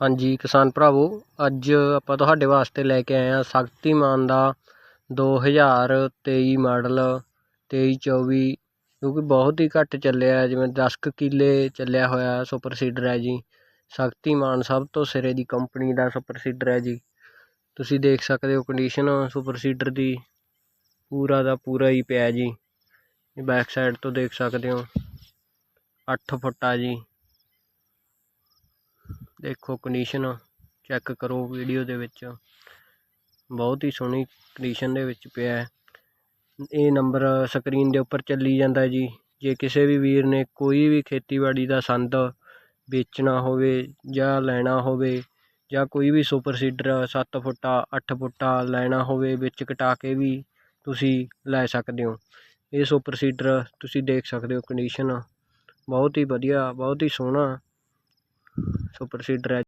ਹਾਂਜੀ, ਕਿਸਾਨ ਭਰਾਵੋ, ਅੱਜ ਆਪਾਂ ਤੁਹਾਡੇ ਵਾਸਤੇ ਲੈ ਕੇ ਆਏ ਹਾਂ ਸ਼ਕਤੀਮਾਨ ਦਾ 2023 ਮਾਡਲ ਤੇਈ ਚੌਵੀ, ਜੋ ਕਿ ਬਹੁਤ ਹੀ ਘੱਟ ਚੱਲਿਆ ਜਿਵੇਂ ਦਸ ਕੁ ਕਿੱਲੇ ਚੱਲਿਆ ਹੋਇਆ ਸੁਪਰ ਸੀਡਰ ਹੈ ਜੀ। ਸ਼ਕਤੀਮਾਨ ਸਭ ਤੋਂ ਸਿਰੇ ਦੀ ਕੰਪਨੀ ਦਾ ਸੁਪਰ ਸੀਡਰ ਹੈ ਜੀ। ਤੁਸੀਂ ਦੇਖ ਸਕਦੇ ਹੋ ਕੰਡੀਸ਼ਨ ਸੁਪਰ ਸੀਡਰ ਦੀ, ਪੂਰਾ ਦਾ ਪੂਰਾ ਹੀ ਪਿਆ ਜੀ। ਬੈਕ ਸਾਈਡ ਤੋਂ ਦੇਖ ਸਕਦੇ ਹੋ 8 ਫੁੱਟ ਆ ਜੀ। ਦੇਖੋ ਕੰਡੀਸ਼ਨ ਚੈੱਕ ਕਰੋ ਵੀਡੀਓ ਦੇ ਵਿੱਚ। ਬਹੁਤ ਹੀ ਸੋਹਣੀ ਕੰਡੀਸ਼ਨ ਦੇ ਵਿੱਚ ਪਿਆ ਹੈ। ਇਹ ਨੰਬਰ ਸਕਰੀਨ ਦੇ ਉੱਪਰ ਚੱਲੀ ਜਾਂਦਾ ਜੀ। ਜੇ ਕਿਸੇ ਵੀ ਵੀਰ ਨੇ ਕੋਈ ਵੀ ਖੇਤੀਬਾੜੀ ਦਾ ਸੰਦ ਵੇਚਣਾ ਹੋਵੇ ਜਾਂ ਲੈਣਾ ਹੋਵੇ ਜਾਂ ਕੋਈ ਵੀ ਸੁਪਰ ਸੀਡਰ 7 ਫੁੱਟਾ 8 ਫੁੱਟਾ ਲੈਣਾ ਹੋਵੇ, ਵਿੱਚ ਕਟਾ ਕੇ ਵੀ ਤੁਸੀਂ ਲੈ ਸਕਦੇ ਹੋ। ਇਹ ਸੁਪਰ ਸੀਡਰ ਤੁਸੀਂ ਦੇਖ ਸਕਦੇ ਹੋ ਕੰਡੀਸ਼ਨ ਬਹੁਤ ਹੀ ਵਧੀਆ, ਬਹੁਤ ਹੀ ਸੋਹਣਾ ਸੁਪਰ ਸੀਡਰ ਹੈ